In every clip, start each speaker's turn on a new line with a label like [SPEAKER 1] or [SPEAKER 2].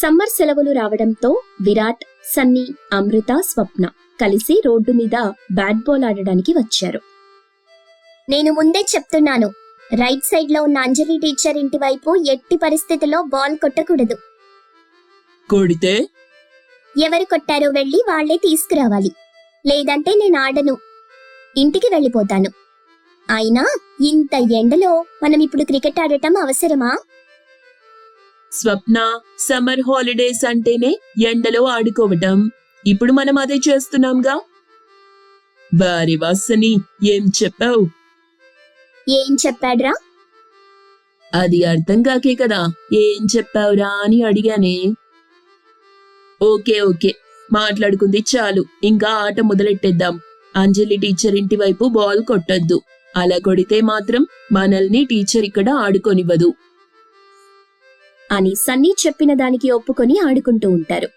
[SPEAKER 1] Summer సెలవులు రావడంతో విరాట్ సన్నీ అమృత స్వప్న కలిసి రోడ్డు మీద బ్యాట్ బాల్ ఆడడానికి వచ్చారు.
[SPEAKER 2] నేను ముందే చెప్తున్నాను రైట్ సైడ్లో ఉన్న అంజలి టీచర్ ఇంటి వైపు ఎట్టి పరిస్థితిలో బాల్ కొట్టకూడదు.
[SPEAKER 3] కొడితే?
[SPEAKER 2] ఎవరు కొట్టారో వెళ్ళి వాళ్ళే తీసుకురావాలి. లేదంటే నేను ఆడను. ఇంటికి వెళ్ళిపోతాను. అయినా ఇంత ఎండలో మనం ఇప్పుడు క్రికెట్ ఆడటం అవసరమా?
[SPEAKER 3] స్వప్న సమ్మర్ హాలిడేస్ అంటేనే ఎండలో ఆడుకోవటం. ఇప్పుడు మనం అదే చేస్తున్నాంగా? వారి వాసని ఏం చెప్పావు?
[SPEAKER 2] ఏం చెప్పాడ్రా?
[SPEAKER 3] అది అర్థం కాకే కదా ఏం చెప్పావురా అని అడిగానే. ఓకే ఓకే మాట్లాడుకుంది చాలు ఇంకా ఆట మొదలెట్టేద్దాం. అంజలి టీచర్ ఇంటి వైపు బాల్ కొట్టొద్దు. అలా కొడితే మాత్రం మనల్ని టీచర్ ఇక్కడ ఆడుకొనివ్వదు.
[SPEAKER 1] అని సన్నీ చెప్పిన దానికి ఒప్పుకొని ఆడుకుంటూ ఉంటారు.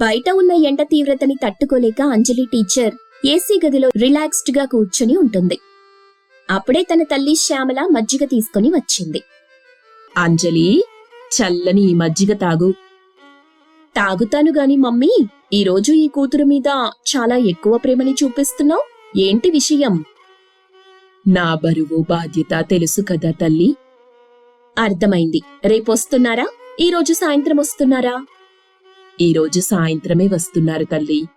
[SPEAKER 1] బయట ఉన్న ఎండ తీవ్రతని తట్టుకోలేక అంజలి టీచర్ ఏసీ గదిలో రిలాక్స్డ్గా కూర్చొని ఉంటుంది. అప్పుడే తన తల్లి శ్యామల మజ్జిగ తీసుకొని వచ్చింది.
[SPEAKER 3] అంజలి చల్లని ఈ మజ్జిగ తాగు.
[SPEAKER 1] తాగుతాను గాని మమ్మీ ఈరోజు ఈ కూతురు మీద చాలా ఎక్కువ ప్రేమని చూపిస్తున్నావు? ఏంటి విషయం?
[SPEAKER 3] నా బరువు బాధ్యత తెలుసు కదా తల్లి.
[SPEAKER 1] అర్థమైంది. రేపొస్తున్నారా? ఈరోజు సాయంత్రం వస్తున్నారా?
[SPEAKER 3] ఈరోజు సాయంత్రమే వస్తున్నారు తల్లి.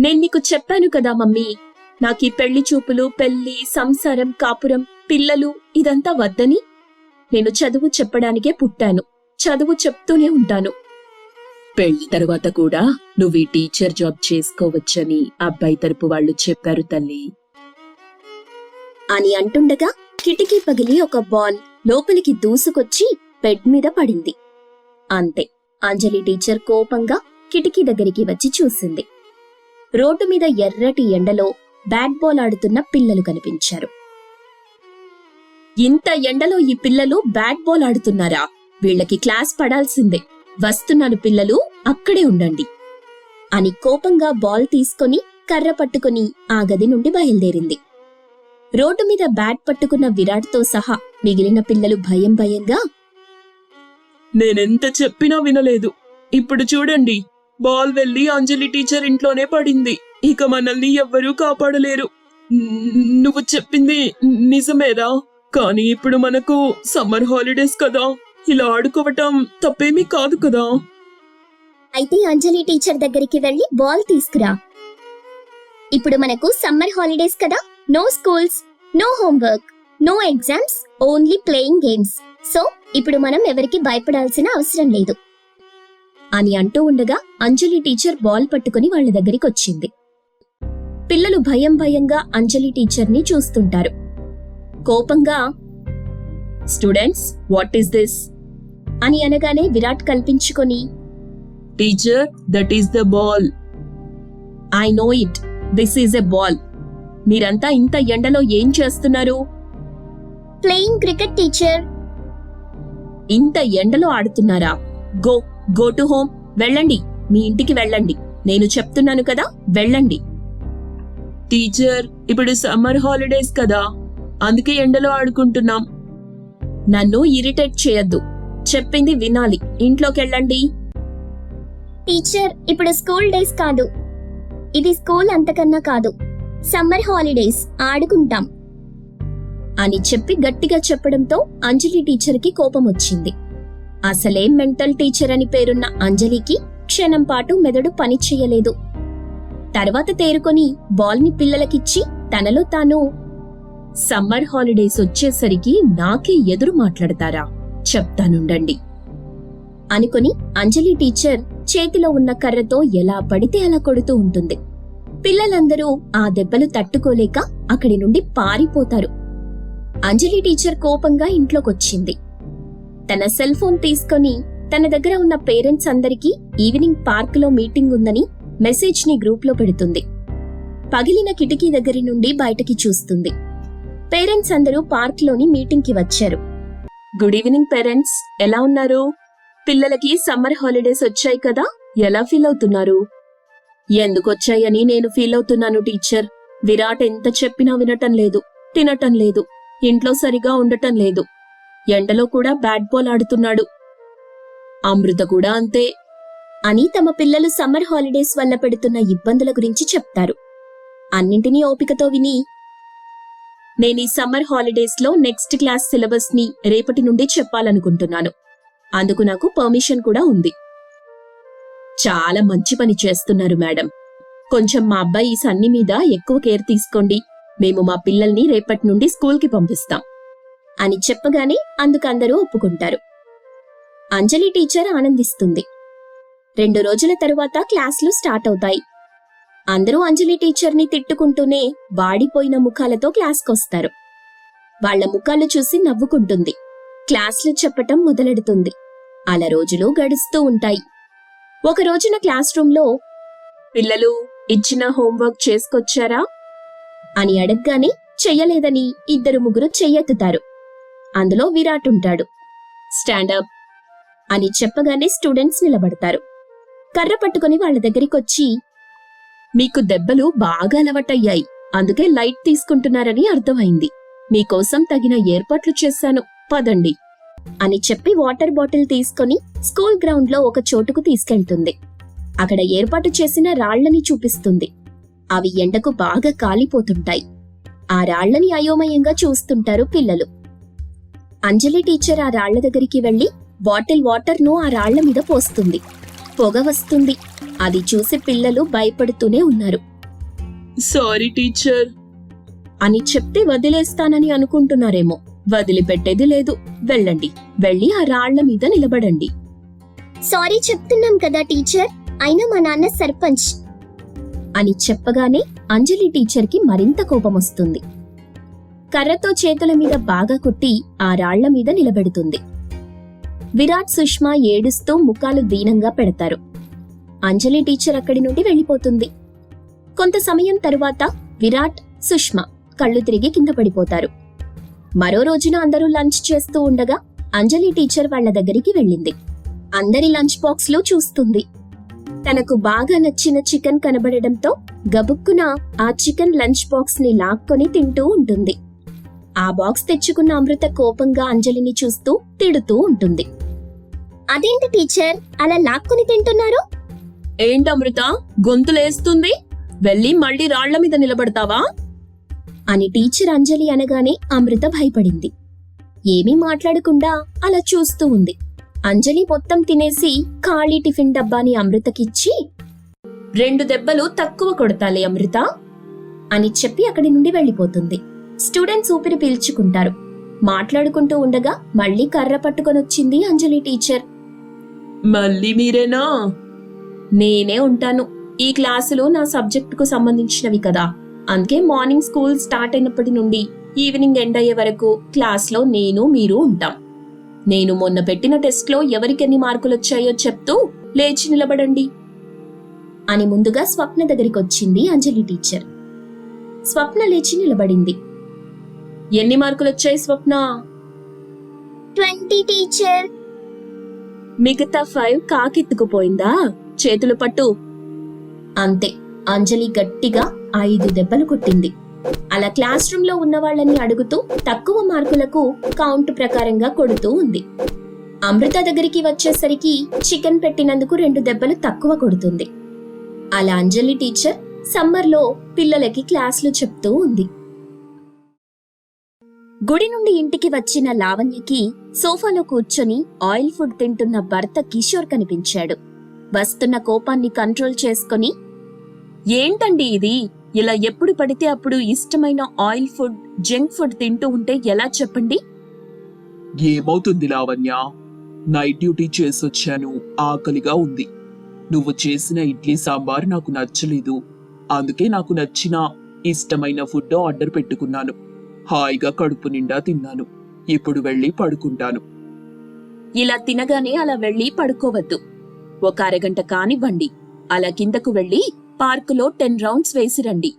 [SPEAKER 1] నేను నీకు చెప్పాను కదా మమ్మీ. నాకు ఈ పెళ్ళి చూపులు పెళ్ళి సంసారం కాపురం పిల్లలు ఇదంతా వద్దని. నేను చదువు చెప్పడానికే పుట్టాను. చదువు చెప్తూనే ఉంటాను.
[SPEAKER 3] పెళ్ళి తరువాత కూడా నువ్వు ఈ టీచర్ జాబ్ చేసుకోవచ్చని అబ్బాయి తరపు వాళ్ళు చెప్పారు తల్లి.
[SPEAKER 1] అని అంటుండగా కిటికీ పగిలి ఒక బాల్ లోపలికి దూసుకొచ్చి బెడ్ మీద పడింది. అంతే. అంజలి టీచర్ కోపంగా కిటికీ దగ్గరికి వచ్చి చూసింది. రోడ్డు మీద ఎర్రటి ఎండలో బ్యాట్ బాల్ ఆడుతున్న పిల్లలు కనిపించారు. ఇంత ఎండలో ఈ పిల్లలు బ్యాట్ బాల్ ఆడుతున్నారా? వీళ్ళకి క్లాస్ పడాల్సిందే. వస్తున్నాను పిల్లలు అక్కడే ఉండండి. అని కోపంగా బాల్ తీసుకొని కర్ర పట్టుకుని ఆ గది నుండి బయలుదేరింది. రోడ్డు మీద బ్యాట్ పట్టుకున్న విరాట్తో సహా మిగిలిన పిల్లలు భయం భయంగా
[SPEAKER 3] నేనెంత చెప్పినా వినలేదు. ఇప్పుడు చూడండి బాల్ వెళ్ళి అంజలి టీచర్ ఇంట్లోనే పడింది. ఇక మనల్ని ఎవ్వరూ కాపాడలేరు. నువ్వు చెప్పింది నిజమేరా? కానీ ఇప్పుడు మనకు సమ్మర్ హాలిడేస్ కదా. ఇలా ఆడుకోవటం తప్పేమీ కాదు కదా.
[SPEAKER 2] అయితే అంజలి టీచర్ దగ్గరికి వెళ్ళి బాల్ తీసుకురా. ఇప్పుడు మనకు సమ్మర్ హాలిడేస్ కదా. No schools no homework no exams only playing games so ఇప్పుడు మనం ఎవరికి భయపడాల్సిన అవసరం లేదు.
[SPEAKER 1] అని అంటూ ఉండగా అంజలి టీచర్ బాల్ పట్టుకుని వాళ్ళ దగ్గరికి వచ్చింది. పిల్లలు భయం భయంగా అంజలి టీచర్ని చూస్తుంటారు. కోపంగా స్టూడెంట్స్ వాట్ ఈస్ దిస్ అని అనగానే విరాట్ కల్పించుకొని
[SPEAKER 3] teacher that is the ball
[SPEAKER 1] I know it this is a ball మీరంతా ఇంత ఎండలో ఏం చేస్తున్నారు?
[SPEAKER 2] ప్లేయింగ్ క్రికెట్ టీచర్
[SPEAKER 1] ఇంత ఎండలో ఆడుతున్నారా? Go go to home. వెళ్ళండి మీ ఇంటికి వెళ్ళండి. నేను చెప్తున్నాను కదా వెళ్ళండి.
[SPEAKER 3] టీచర్ ఇప్పుడు సమ్మర్ హాలిడేస్ కదా. అందుకే ఎండలో ఆడుకుంటున్నాం.
[SPEAKER 1] నన్ను ఇరిటేట్ చేయొద్దు. చెప్పింది వినాలి. ఇంట్లోకెళ్ళండి.
[SPEAKER 2] టీచర్ ఇప్పుడు స్కూల్ డేస్ కాదు. ఇది స్కూల్ అంతకన్నా కాదు. సమ్మర్ హాలిడేస్ ఆడుకుంటాం
[SPEAKER 1] అని చెప్పి గట్టిగా చెప్పడంతో అంజలి టీచర్కి కోపం వచ్చింది. అసలే మెంటల్ టీచర్ అని పేరున్న అంజలికి క్షణం పాటు మెదడు పని చెయ్యలేదు తర్వాత తేరుకొని బాల్ని పిల్లలకిచ్చి తనలో తాను సమ్మర్ హాలిడేస్ వచ్చేసరికి నాకే ఎదురు మాట్లాడతారా? చెప్తానుండండి అనుకుని అంజలి టీచర్ చేతిలో ఉన్న కర్రతో ఎలా పడితే అలా కొడుతూ ఉంటుంది. పిల్లలందరూ ఆ దెబ్బలు తట్టుకోలేక అక్కడి నుండి పారిపోతారు. అంజలి టీచర్ కోపంగా ఇంట్లోకొచ్చింది. తన సెల్ ఫోన్ తీసుకొని తన దగ్గర ఉన్న పేరెంట్స్ అందరికీ ఈవినింగ్ పార్క్లో మీటింగ్ ఉందని మెసేజ్ని గ్రూప్లో పెడుతుంది. పగిలిన కిటికీ దగ్గరి నుండి బయటకి చూస్తుంది. పేరెంట్స్ అందరూ పార్క్లోని మీటింగ్కి వచ్చారు. గుడ్ ఈవినింగ్ పేరెంట్స్ ఎలా ఉన్నారు? పిల్లలకి సమ్మర్ హాలిడేస్ వచ్చాయి కదా ఎలా ఫీల్ అవుతున్నారు? ఎందుకొచ్చాయని నేను ఫీల్ అవుతున్నాను టీచర్. విరాట్ ఎంత చెప్పినా వినటం లేదు తినటం లేదు ఇంట్లో సరిగా ఉండటం లేదు. ఎండలో కూడా బ్యాట్ బాల్ ఆడుతున్నాడు.
[SPEAKER 3] అమృత కూడా అంతే.
[SPEAKER 1] అని తమ పిల్లలు సమ్మర్ హాలిడేస్ వల్ల పెడుతున్న ఇబ్బందుల గురించి చెప్తారు. అన్నింటినీ ఓపికతో విని నేను ఈ సమ్మర్ హాలిడేస్లో నెక్స్ట్ క్లాస్ సిలబస్ని రేపటి నుండి చెప్పాలనుకుంటున్నాను. అందుకు నాకు పర్మిషన్ కూడా ఉంది. చాలా మంచి పని చేస్తున్నారు మేడం. కొంచెం మా అబ్బాయి సన్ని మీద ఎక్కువ కేర్ తీసుకోండి. మేము మా పిల్లల్ని రేపటి నుండి స్కూల్కి పంపిస్తాం. అని చెప్పగానే అందుకందరూ ఒప్పుకుంటారు. అంజలి టీచర్ ఆనందిస్తుంది. రెండు రోజుల తరువాత క్లాసులు స్టార్ట్ అవుతాయి. అందరూ అంజలి టీచర్ని తిట్టుకుంటూనే వాడిపోయిన ముఖాలతో క్లాస్కొస్తారు. వాళ్ళ ముఖాలు చూసి నవ్వుకుంటుంది. క్లాసులు చెప్పటం మొదలెడుతుంది. అలా రోజులు గడుస్తూ ఉంటాయి. ఒక రోజున క్లాస్ రూంలో పిల్లలు ఇచ్చిన హోంవర్క్ చేసుకొచ్చారా? అని అడగగానే చెయ్యలేదని ఇద్దరు ముగ్గురు చెయ్యెత్తుతారు. అందులో విరాట్ ఉంటాడు. స్టాండప్ అని చెప్పగానే స్టూడెంట్స్ నిలబడతారు. కర్ర పట్టుకుని వాళ్ళ దగ్గరికొచ్చి మీకు దెబ్బలు బాగా అలవాటయ్యాయి. అందుకే లైట్ తీసుకుంటున్నారని అర్థమైంది. మీకోసం తగిన ఏర్పాట్లు చేశాను. పదండి. అని చెప్పి వాటర్ బాటిల్ తీసుకొని స్కూల్ గ్రౌండ్లో ఒక చోటుకు తీసుకెళ్తుంది. అక్కడ ఏర్పాటు చేసిన రాళ్ళని చూపిస్తుంది. అవి ఎండకు బాగా కాలిపోతుంటాయి. ఆ రాళ్ళని అయోమయంగా చూస్తుంటారు పిల్లలు. అంజలి టీచర్ ఆ రాళ్ళ దగ్గరికి వెళ్ళి బాటిల్ వాటర్ను ఆ రాళ్ళ మీద పోస్తుంది. పొగ వస్తుంది. అది చూసి పిల్లలు భయపడుతూనే ఉన్నారు.
[SPEAKER 3] Sorry teacher.
[SPEAKER 1] అని చెప్తే వదిలేస్తానని అనుకుంటున్నారేమో. వదిలిపెట్టేది లేదు. వెళ్ళండి. వెళ్ళి ఆ రాళ్ళ మీద నిలబడండి.
[SPEAKER 2] సారీ చెప్తున్నాం కదా టీచర్. అయినా మా నాన్న సర్పంచ్.
[SPEAKER 1] అని చెప్పగానే అంజలి టీచర్కి మరింత కోపం వస్తుంది. కర్రతో చేతుల మీద బాగా కొట్టి ఆ రాళ్ళ మీద నిలబెడుతుంది. విరాట్ సుష్మా ఏడుస్తూ ముఖాలు దీనంగా పెడతారు. అంజలి టీచర్ అక్కడి నుండి వెళ్ళిపోతుంది. కొంత సమయం తరువాత విరాట్ సుష్మా కళ్ళు తిరిగి కింద పడిపోతారు. మరో రోజున అందరూ లంచ్ చేస్తూ ఉండగా అంజలి టీచర్ వాళ్ళ దగ్గరికి వెళ్ళింది. అందరి లంచ్ బాక్స్లో చూస్తుంది. తనకు బాగా నచ్చిన చికెన్ కనబడడంతో గబుక్కున ఆ చికెన్ లంచ్ బాక్స్ని లాక్కొని తింటూ ఉంటుంది. ఆ బాక్స్ తెచ్చుకున్న అమృత కోపంగా అంజలిని చూస్తూ తిడుతూ ఉంటుంది.
[SPEAKER 2] అదేంటి టీచర్ అలా లాక్కుని తింటున్నారు?
[SPEAKER 3] ఏంటమృత గొంతులేస్తుంది వెళ్ళి మళ్ళీ రాళ్ళ మీద నిలబడతావా?
[SPEAKER 1] అని టీచర్ అంజలి అనగానే అమృత భయపడింది. ఏమీ మాట్లాడకుండా అలా చూస్తూ ఉంది. అంజలి మొత్తం తినేసి ఖాళీ టిఫిన్ డబ్బాని అమృతకిచ్చి రెండు దెబ్బలు తక్కువ కొడతాలే అమృత అని చెప్పి అక్కడి నుండి వెళ్ళిపోతుంది. స్టూడెంట్స్ ఊపిరి పీల్చుకుంటారు. మాట్లాడుకుంటూ ఉండగా మళ్ళీ కర్ర పట్టుకొనొచ్చింది అంజలి టీచర్.
[SPEAKER 3] మళ్ళీ మీరేనా?
[SPEAKER 1] నేనే ఉంటాను. ఈ క్లాసులు నా సబ్జెక్టుకు సంబంధించినవి కదా. అందుకే మార్నింగ్ స్కూల్ స్టార్ట్ అయినప్పటి నుండి ఈవినింగ్ ఎండ్ అయ్యే వరకు క్లాస్లో నేను మీరు ఉంటాం. నేను మొన్న పెట్టిన టెస్ట్లో ఎవరికెన్ని మార్కులు వచ్చాయో చెప్తూ లేచి నిలబడండి అని ముందుగా స్వప్న దగ్గరికి వచ్చింది అంజలి టీచర్. స్వప్న లేచి నిలబడింది. ఎన్ని మార్కులు వచ్చాయి స్వప్న?
[SPEAKER 2] Twenty teacher.
[SPEAKER 1] మిగతా ఫైవ్ కాకెత్తుకుపోయిందా? చేతులు పట్టు. అంతే అంజలి గట్టిగా ఐదు దెబ్బలు కొట్టింది. అలా క్లాస్ రూమ్లో ఉన్న వాళ్ళని అడుగుతూ తక్కువ మార్కులకు కౌంట్ ప్రకారంగా కొడుతూ ఉంది. అమృత దగ్గరికి వచ్చేసరికి చికెన్ పెట్టినందుకు రెండు దెబ్బలు తక్కువ కొడుతుంది. అలా అంజలి టీచర్ సమ్మర్లో పిల్లలకి క్లాసులు చెప్తూ ఉంది. గుడి నుండి ఇంటికి వచ్చిన లావణ్యకి సోఫాలో కూర్చొని ఆయిల్ ఫుడ్ తింటున్న భర్త కిషోర్ కనిపించాడు. వస్తున్న కోపాన్ని కంట్రోల్ చేసుకొని ఏంటండి ఇది? ఇలా ఎప్పుడు పడితే అప్పుడు ఇష్టమైన ఆయిల్ ఫుడ్ జంక్ ఫుడ్ తింటూ ఉంటే ఎలా చెప్పండి?
[SPEAKER 4] ఏమవుతుంది లావణ్య? Night duty చేసొచ్చాను. ఆకలిగా ఉంది. నువ్వు చేసిన ఇడ్లీ సాంబార్ నాకు నచ్చలేదు. అందుకే నాకు నచ్చిన ఇష్టమైన ఫుడ్ ఆర్డర్ పెట్టుకున్నాను. హాయిగా కడుపు నిండా తిన్నాను. ఇప్పుడు వెళ్ళి పడుకుంటాను.
[SPEAKER 1] ఇలా తినగానే అలా వెళ్ళి పడుకోవద్దు. ఒక అరగంట కానివ్వండి. అలా కిందకు వెళ్ళి పార్కులో టెన్ రౌండ్స్ వేసి రండి.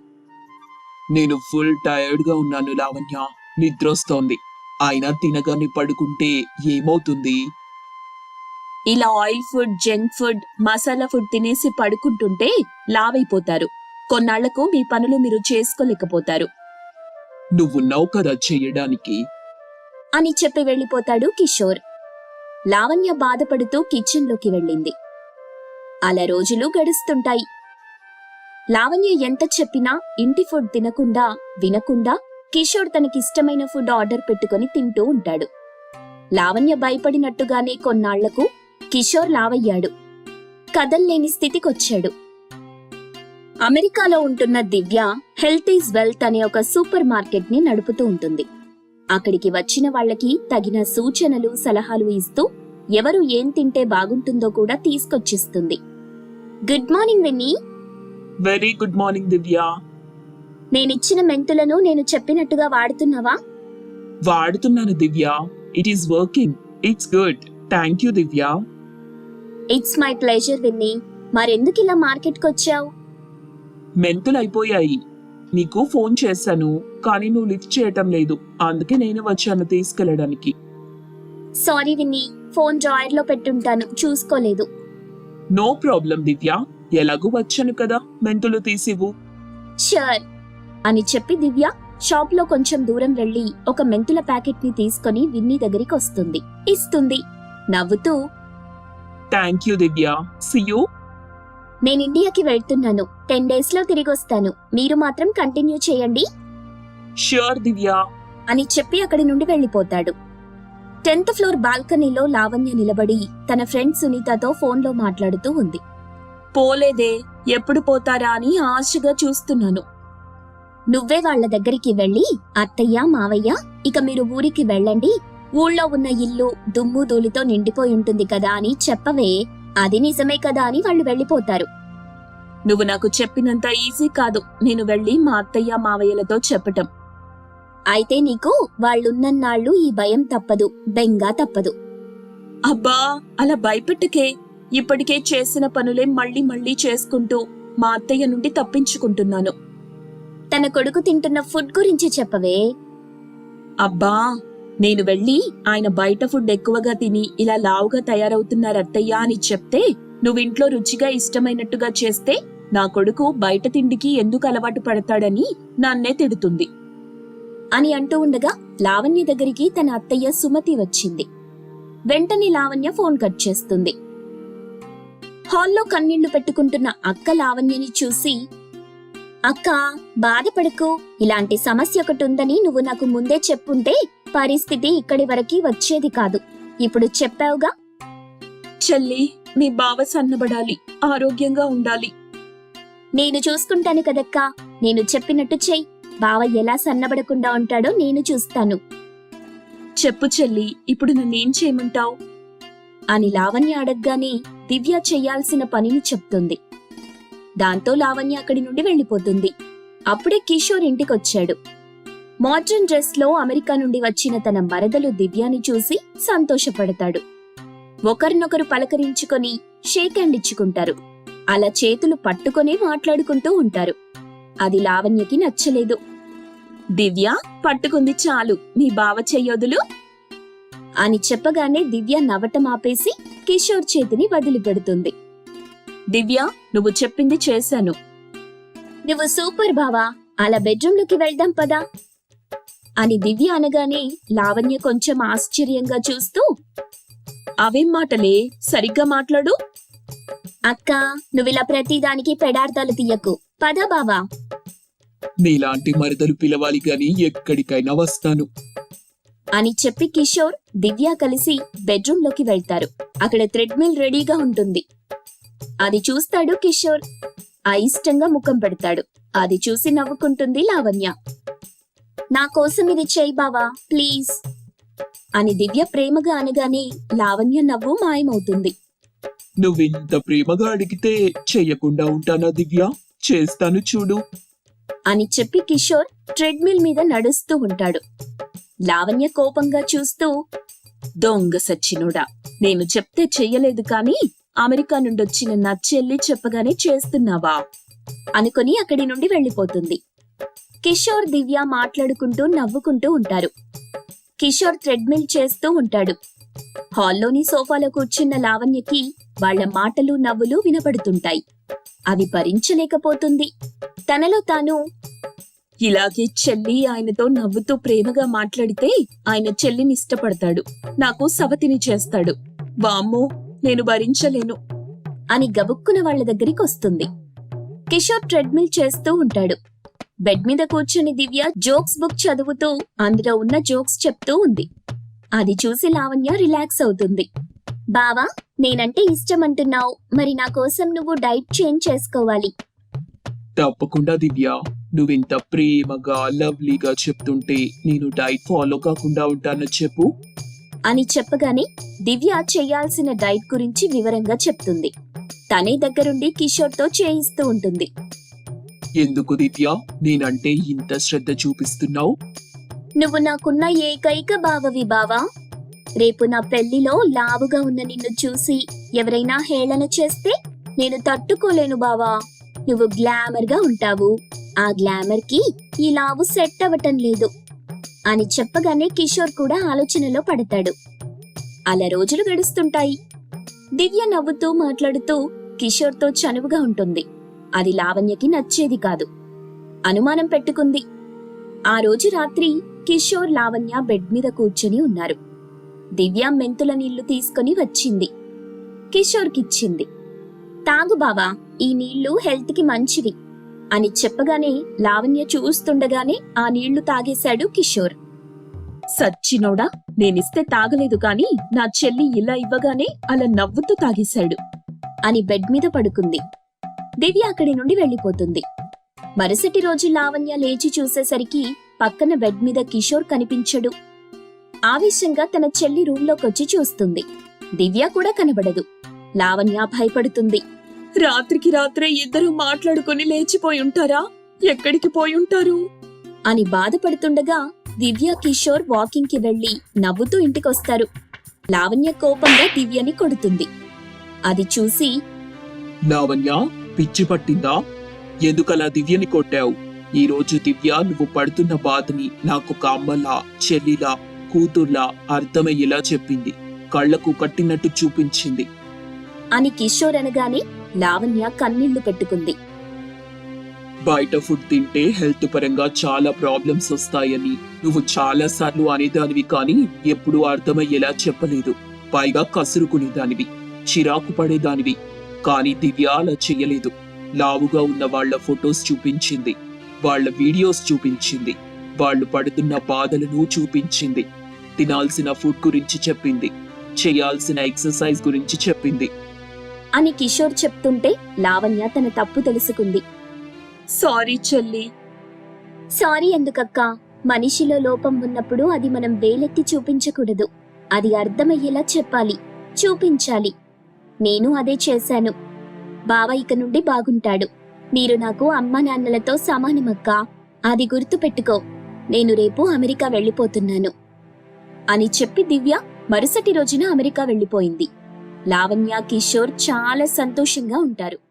[SPEAKER 4] నేను ఫుల్ టైర్డ్గా ఉన్నాను లావణ్య. నిద్రొస్తోంది. అయినా తినగానే పడుకుంటే ఏమవుతుంది?
[SPEAKER 1] ఇలా oil food junk food masala food తినేసి పడుకుంటుంటే లావైపోతారు. కొన్నాళ్ళకు మీ పనులు మీరు చేసుకోలేకపోతారు.
[SPEAKER 4] నువ్వున్నావు కదా చెయ్యడానికి
[SPEAKER 1] అని చెప్పి వెళ్ళిపోతాడు కిషోర్. లావణ్య బాధపడుతూ కిచెన్లోకి వెళ్ళింది. అలా రోజులు గడుస్తుంటాయి. లావణ్య ఎంత చెప్పినా ఇంటి ఫుడ్ తినకుండా వినకుండా కిషోర్ తనకిష్టమైన ఫుడ్ ఆర్డర్ పెట్టుకొని తింటూ ఉంటాడు. లావణ్య భయపడినట్టుగానే కొన్నాళ్ళకు కిషోర్ లావయ్యాడు. కదల్లేని స్థితికొచ్చాడు. అమెరికాలో ఉంటున్న దివ్య హెల్త్ ఈజ్ వెల్త్ అనే ఒక సూపర్ మార్కెట్ని నడుపుతూ ఉంటుంది. అక్కడికి వచ్చిన వాళ్ళకి తగిన సూచనలు సలహాలు ఇస్తూ ఎవరు ఏం తింటే బాగుంటుందో కూడా తీసుకొచ్చిస్తుంది. Good morning Winnie.
[SPEAKER 4] Very good morning Divya.
[SPEAKER 1] నేనిచ్చిన మెంతులను నేను చెప్పినట్టుగా వాడుతున్నావా?
[SPEAKER 4] వాడుతున్నాను Divya. It is working it's good thank you Divya.
[SPEAKER 1] It's my pleasure Winnie. మరెందుకు ఇలా మార్కెట్కి వచ్చావు
[SPEAKER 4] మెంతులు అయిపోయాయి నీకు ఫోన్ చేశాను కానీ నువ్వు లిఫ్ట్ చేయటం లేదు. అందుకే నేను వచ్చాను తీసుకెళ్ళడానికి.
[SPEAKER 1] Sorry Winnie. ఫోన్ డ్రాయర్లో పెట్టుంటాను. చూసుకోలేదు.
[SPEAKER 4] No problem Divya. ఎలాగూ వచ్చాను కదా మెంతులు తీసివు
[SPEAKER 1] షూర్ అని చెప్పి దివ్య షాప్లో కొంచెం దూరం వెళ్ళి ఒక మెంతుల ప్యాకెట్ని తీసుకొని విన్నీ దగ్గరికి వస్తుంది. ఇస్తుంది. నవ్వుతూ
[SPEAKER 4] థ్యాంక్ యూ దివ్య.
[SPEAKER 1] నేను ఇండియాకి వెళ్తున్నాను. టెన్ డేస్లో తిరిగి వస్తాను. మీరు మాత్రం కంటిన్యూ చేయండి.
[SPEAKER 4] ష్యూర్ దివ్య.
[SPEAKER 1] అని చెప్పి అక్కడి నుండి వెళ్ళిపోతాడు టెన్త్ ఫ్లోర్ బాల్కనీలో లావణ్య నిలబడి తన ఫ్రెండ్ సునీతతో ఫోన్లో మాట్లాడుతూ ఉంది. పోలేదే ఎప్పుడు పోతారా అని ఆశగా చూస్తున్నాను. నువ్వే వాళ్ళ దగ్గరికి వెళ్ళి అత్తయ్య మావయ్య ఇక మీరు ఊరికి వెళ్ళండి. ఊళ్ళో ఉన్న ఇల్లు దుమ్ము ధూళితో నిండిపోయి ఉంటుంది కదా అని చెప్పవే అది నిజమే కదా అని వాళ్ళు వెళ్ళిపోతారు. నువ్వు నాకు చెప్పినంత ఈజీ కాదు నేను వెళ్ళి మా అత్తయ్య మావయ్యలతో చెప్పటం. అయితే నీకు వాళ్ళున్నన్నాళ్ళు ఈ భయం తప్పదు బెంగా తప్పదు. అబ్బా అలా భయపెట్టకే ఇప్పటికే చేసిన పనులే మళ్ళీ మళ్ళీ చేసుకుంటూ మా అత్తయ్య నుండి తప్పించుకుంటున్నాను. తన కొడుకు తింటున్న ఫుడ్ గురించి చెప్పవే. అబ్బా నేను వెళ్ళి ఆయన బయట ఫుడ్ ఎక్కువగా తిని ఇలా లావుగా తయారవుతున్నారు అత్తయ్య అని చెప్తే నువ్వు ఇంట్లో రుచిగా ఇష్టమైనట్టుగా చేస్తే నా కొడుకు బయట తిండికి ఎందుకు అలవాటు పడతాడని నన్నే తిడుతుంది. అని అంటూ ఉండగా లావణ్య దగ్గరికి తన అత్తయ్య సుమతి వచ్చింది. వెంటనే లావణ్య ఫోన్ కట్ చేస్తుంది. హాల్లో కన్నీళ్ళు పెట్టుకుంటున్న అక్క లావణ్యని చూసి అక్క బాధపడకు. ఇలాంటి సమస్య ఒకటి ఉందని నువ్వు నాకు ముందే చెప్పుంటే పరిస్థితి ఇక్కడి వరకు వచ్చేది కాదు. ఇప్పుడు చెప్పావుగా? చెల్లి మీ బావ సన్నబడాలి. ఆరోగ్యంగా ఉండాలి. నేను చూసుకుంటాను కదక్కా. నేను చెప్పినట్టు చెయ్యి. బావ ఎలా సన్నబడకుండా ఉంటాడో నేను చూస్తాను. చెప్పు చెల్లి ఇప్పుడు నన్నేం చేయమంటావు? అని లావణ్య అడగ్గానే దివ్య చేయాల్సిన పనిని చెప్తుంది. దాంతో లావణ్య అక్కడి నుండి వెళ్ళిపోతుంది. అప్పుడే కిషోర్ ఇంటికొచ్చాడు. మోడ్రన్ డ్రెస్లో అమెరికా నుండి వచ్చిన తన మరదలు దివ్యాని చూసి సంతోషపడతాడు. ఒకరినొకరు పలకరించుకొని షేక్ హ్యాండ్ ఇచ్చుకుంటారు. అలా చేతులు పట్టుకొని మాట్లాడుకుంటూ ఉంటారు. అది లావణ్యకి నచ్చలేదు. దివ్య పట్టుకుంది చాలు నీ బావ చెయ్యొదులు? అని చెప్పగానే దివ్య నవ్వటం ఆపేసి కిషోర్ చేతిని వదిలిపెడుతుంది. దివ్య నువ్వు చెప్పింది చేశాను. నువ్వు సూపర్ బావా అలా బెడ్రూమ్లోకి వెళ్దాం పదా. అని దివ్య అనగానే లావణ్య కొంచెం ఆశ్చర్యంగా చూస్తూ అవేం మాటలే? సరిగ్గా మాట్లాడు. అక్క నువ్విలా ప్రతిదానికి పెడార్థాలు తీయకు. పదా బావా.
[SPEAKER 4] నీలాంటి మరదలు పిలవాలి గాని ఎక్కడికైనా వస్తాను.
[SPEAKER 1] అని చెప్పి కిషోర్ దివ్య కలిసి బెడ్రూమ్లోకి వెళ్తారు. అక్కడ థ్రెడ్మిల్ రెడీగా ఉంటుంది. అది చూస్తాడు కిషోర్. అయిష్టంగా ముఖం పెడతాడు. అది చూసి నవ్వుకుంటుంది లావణ్య. నా కోసం ఇది చేయి బావా ప్లీజ్. అని దివ్య ప్రేమగా అనగానే లావణ్య నవ్వు మాయమవుతుంది.
[SPEAKER 4] నువ్వింత ప్రేమగా అడిగితే చెయ్యకుండా ఉంటానా దివ్య? చేస్తాను చూడు.
[SPEAKER 1] అని చెప్పి కిషోర్ ట్రెడ్మిల్ మీద నడుస్తూ ఉంటాడు. లావణ్య కోపంగా చూస్తూ దొంగ సచ్చినోడా నేను చెప్తే చెయ్యలేదు కాని అమెరికా నుండొచ్చిన నా చెల్లి చెప్పగానే చేస్తున్నావా? అనుకుని అక్కడి నుండి వెళ్ళిపోతుంది. కిషోర్ దివ్య మాట్లాడుకుంటూ నవ్వుకుంటూ ఉంటారు. కిషోర్ థ్రెడ్మిల్ చేస్తూ ఉంటాడు. హాల్లోని సోఫాలో కూర్చున్న లావణ్యకి వాళ్ళ మాటలు నవ్వులు వినపడుతుంటాయి. అవి భరించలేకపోతుంది. తనలో తాను ఇలాగే చెల్లి ఆయనతో నవ్వుతూ ప్రేమగా మాట్లాడితే ఆయన చెల్లిని ఇష్టపడతాడు. నాకు సవతిని చేస్తాడు.
[SPEAKER 3] వామ్మో నేను భరించలేను.
[SPEAKER 1] అని గబుక్కున వాళ్ళ దగ్గరికి వస్తుంది. కిషోర్ ట్రెడ్మిల్ చేస్తూ ఉంటాడు. బెడ్ మీద కూర్చుని దివ్య జోక్స్ బుక్ చదువుతూ అందులో ఉన్న జోక్స్ చెప్తూ ఉంది. అది చూసి లావణ్య రిలాక్స్ అవుతుంది.
[SPEAKER 2] బావా నేనంటే ఇష్టం అంటున్నావు మరి నా కోసం నువ్వు డైట్ చేంజ్ చేసుకోవాలి.
[SPEAKER 4] తప్పకుండా దివ్య నువ్వింత ప్రేమగా లవ్లీగా చెప్తుంటే నేను డైట్ ఫాలో కాకుండా ఉంటాను చెప్పు.
[SPEAKER 1] అని చెప్పగానే దివ్య చేయాల్సిన డైట్ గురించి వివరంగా చెప్తుంది. తనే దగ్గరుండి కిషోర్తో చేయిస్తూ ఉంటుంది.
[SPEAKER 4] ఎందుకు దివ్య? నేనంటే ఇంత శ్రద్ధ చూపిస్తున్నావు?
[SPEAKER 2] నువ్వు నాకున్న ఏకైక బావవి బావా. రేపు నా పెళ్ళిలో లావుగా ఉన్న నిన్ను చూసి ఎవరైనా హేళన చేస్తే నేను తట్టుకోలేను బావా. నువ్వు గ్లామర్గా ఉంటావు. ఆ గ్లామర్కి ఈ లావు సెట్ అవ్వటం లేదు. అని చెప్పగానే కిషోర్ కూడా ఆలోచనలో పడతాడు.
[SPEAKER 1] అలా రోజులు గడుస్తుంటాయి. దివ్య నవ్వుతూ మాట్లాడుతూ కిషోర్తో చనువుగా ఉంటుంది. అది లావణ్యకి నచ్చేది కాదు. అనుమానం పెట్టుకుంది. ఆ రోజు రాత్రి కిషోర్ లావణ్య బెడ్ మీద కూర్చొని ఉన్నారు. దివ్య మెంతుల నీళ్ళు తీసుకొని వచ్చింది. కిషోర్కిచ్చింది.
[SPEAKER 2] తాగు బావా ఈ నీళ్ళు హెల్త్కి మంచివి
[SPEAKER 1] అని చెప్పగానే లావణ్య చూస్తుండగానే ఆ నీళ్ళు తాగేశాడు కిషోర్. సచ్చినోడా నేనిస్తే తాగలేదు కాని నా చెల్లి ఇలా ఇవ్వగానే అలా నవ్వుతూ తాగేశాడు అని బెడ్ మీద పడుకుంది. దివ్య అక్కడి నుండి వెళ్ళిపోతుంది. మరుసటి రోజు లావణ్య లేచి చూసేసరికి పక్కన బెడ్ మీద కిషోర్ కనిపించడు. ఆవేశంగా తన చెల్లి రూంలోకొచ్చి చూస్తుంది. దివ్య కూడా కనబడదు. లావణ్య భయపడుతుంది. రాత్రికి రాత్రే ఇద్దరు మాట్లాడుకుని లేచిపోయి ఉంటారా? ఎక్కడికి పోయి ఉంటారు? అని బాధపడుతుండగా దివ్య కిషోర్ వాకింగ్కి వెళ్ళి నవ్వుతూ ఇంటికొస్తారు. లావణ్య కోపంగా దివ్యని కొడుతుంది. అది చూసి
[SPEAKER 4] లావణ్య పిచ్చి పట్టిందా? ఎందుకలా దివ్యని కొట్టావు? ఈ రోజు దివ్య నువ్వు పడుతున్న బాధని నాకొక అమ్మలా చెల్లిలా కూతుర్లా అర్థమయ్యేలా చెప్పింది. కళ్ళకు కట్టినట్టు చూపించింది.
[SPEAKER 1] అని కిషోర్ అనగానే లావణ్య కన్నీళ్ళు పెట్టుకుంది.
[SPEAKER 4] బయట ఫుడ్ తింటే హెల్త్ పరంగా చాలా ప్రాబ్లమ్స్ వస్తాయని. నువ్వు చాలా సార్లు అనేదానివి కానీ ఎప్పుడూ అర్థమయ్యేలా చెప్పలేదు. పైగా కసురుకునేదానివి చిరాకు పడేదానివి. కానీ దివ్య అలా చెయ్యలేదు లావుగా ఉన్న వాళ్ళ ఫొటోస్ చూపించింది. వాళ్ళ వీడియోస్ చూపించింది. వాళ్ళు పడుతున్న బాధలను చూపించింది. తినాల్సిన ఫుడ్ గురించి చెప్పింది. చేయాల్సిన ఎక్సర్సైజ్ గురించి చెప్పింది.
[SPEAKER 1] అని కిషోర్ చెప్తుంటే లావణ్య తన తప్పు తెలుసుకుంది. సారీ చెల్లి.
[SPEAKER 2] సారీ ఎందుకక్కా? మనిషిలో లోపం ఉన్నప్పుడు అది మనం వేలెత్తి చూపించకూడదు. అది అర్థమయ్యేలా చెప్పాలి. చూపించాలి. నేను అదే చేశాను. బావ ఇక నుండి బాగుంటాడు. మీరు నాకు అమ్మ నాన్నలతో సమానమక్కా? అది గుర్తు పెట్టుకో నేను రేపు అమెరికా వెళ్ళిపోతున్నాను.
[SPEAKER 1] అని చెప్పి దివ్య మరుసటి రోజున అమెరికా వెళ్ళిపోయింది లావణ్య కిషోర్ చాలా సంతోషంగా ఉంటారు.